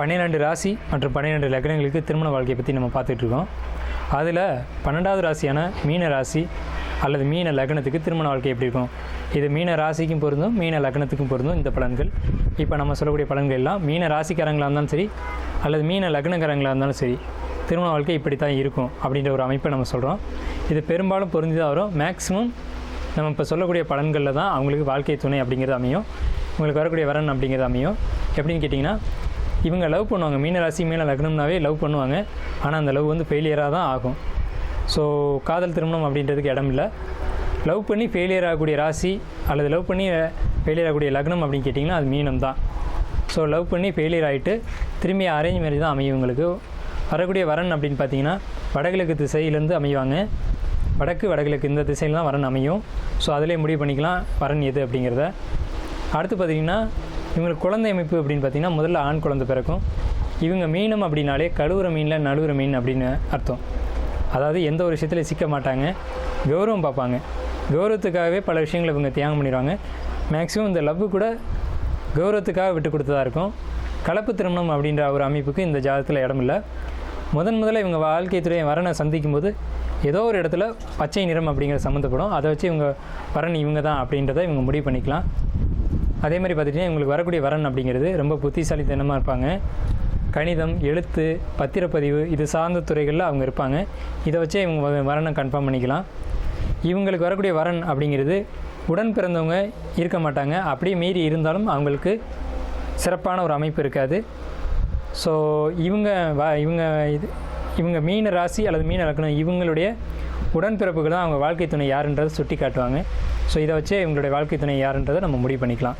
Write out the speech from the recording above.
பன்னிரெண்டு ராசி மற்றும் பன்னிரெண்டு லக்னங்களுக்கு திருமண வாழ்க்கையை பற்றி நம்ம பார்த்துட்ருக்கோம் அதில் பன்னெண்டாவது ராசியான மீன ராசி அல்லது மீன லக்னத்துக்கு திருமண வாழ்க்கை எப்படி இருக்கும்? இது மீன ராசிக்கும் பொருந்தும் மீன லக்னத்துக்கும் பொருந்தும் இந்த பலன்கள். இப்போ நம்ம சொல்லக்கூடிய பலன்கள் எல்லாம் மீன ராசிக்காரங்களாக இருந்தாலும் சரி அல்லது மீன லக்னக்காரங்களாக இருந்தாலும் சரி திருமண வாழ்க்கை இப்படி தான் இருக்கும் அப்படின்ற ஒரு அமைப்பை நம்ம சொல்கிறோம் இது பெரும்பாலும் பொருந்தி தான் வரும். மேக்ஸிமம் நம்ம இப்போ சொல்லக்கூடிய பலன்களில் தான் அவங்களுக்கு வாழ்க்கை துணை அப்படிங்கிறது அமையும். உங்களுக்கு வரக்கூடிய வரன் அப்படிங்கிறது அமையும். எப்படின்னு கேட்டிங்கன்னா இவங்க லவ் பண்ணுவாங்க. மீன ராசி மீன லக்னம்னாவே லவ் பண்ணுவாங்க. ஆனால் அந்த லவ் வந்து ஃபெயிலியராக தான் ஆகும். ஸோ காதல் திருமணம் அப்படின்றதுக்கு இடம் இல்லை. லவ் பண்ணி ஃபெயிலியர் ஆகக்கூடிய ராசி அல்லது லவ் பண்ணி ஃபெயிலியர் ஆகக்கூடிய லக்னம் அப்படின்னு கேட்டிங்கன்னா அது மீனம் தான் ஸோ லவ் பண்ணி ஃபெயிலியர் ஆகிட்டு திரும்பி அரேஞ்ச் மேரேஜ் தான் அமையும் உங்களுக்கு வரக்கூடிய வரன் அப்படின்னு பார்த்தீங்கன்னா வடகிழக்கு திசையிலேருந்து அமைவாங்க. வடக்கு வடகிழக்கு இந்த திசையில் தான் வரன் அமையும். ஸோ அதிலே முடிவு பண்ணிக்கலாம். வரன் எது அப்படிங்கிறத. அடுத்து பார்த்திங்கன்னா இவங்களுக்கு குழந்தை அமைப்பு அப்படின்னு பார்த்தீங்கன்னா முதல்ல ஆண் குழந்தை பிறக்கும். இவங்க மீனம் அப்படின்னாலே கழுவுற மீனில் நழுவுற மீன் அப்படின்னு அர்த்தம். அதாவது எந்த ஒரு விஷயத்துலையும் சிக்க மாட்டாங்க. கௌரவம் பார்ப்பாங்க. கௌரவத்துக்காகவே பல விஷயங்களை இவங்க தியாகம் பண்ணிடுவாங்க. மேக்ஸிமம் இந்த லவ் கூட கௌரவத்துக்காக விட்டு கொடுத்ததாக இருக்கும். கலப்பு திருமணம் அப்படின்ற ஒரு அமைப்புக்கு இந்த ஜாதகத்தில் இடம் இல்லை. முதன் முதல்ல இவங்க வாழ்க்கை துறை வரனை சந்திக்கும் போது ஏதோ ஒரு இடத்துல பச்சை நிறம் அப்படிங்கிற சம்மந்தப்படும். அதை வச்சு இவங்க வரன் இவங்க தான் அப்படின்றத இவங்க முடிவு பண்ணிக்கலாம். அதே மாதிரி பார்த்துட்டிங்கன்னா இவங்களுக்கு வரக்கூடிய வரன் அப்படிங்கிறது ரொம்ப புத்திசாலித்தனமாக இருப்பாங்க. கணிதம் எழுத்து பத்திரப்பதிவு இது சார்ந்த துறைகளில் அவங்க இருப்பாங்க. இதை வச்சே இவங்க வ- வரனை கன்ஃபார்ம் பண்ணிக்கலாம். இவங்களுக்கு வரக்கூடிய வரன் அப்படிங்கிறது உடன் பிறந்தவங்க இருக்க மாட்டாங்க. அப்படியே மீறி இருந்தாலும் அவங்களுக்கு சிறப்பான ஒரு அமைப்பு இருக்காது. ஸோ இவங்க வ இவங்க இது இவங்க மீன ராசி அல்லது மீன லக்னம் இவங்களுடைய உடன்பிறப்புகள் தான் அவங்க வாழ்க்கை துணை யாருன்றதை சுட்டி காட்டுவாங்க ஸோ இதை வச்சே இவங்களுடைய வாழ்க்கை துணை யாருன்றதை நம்ம முடிவு பண்ணிக்கலாம்.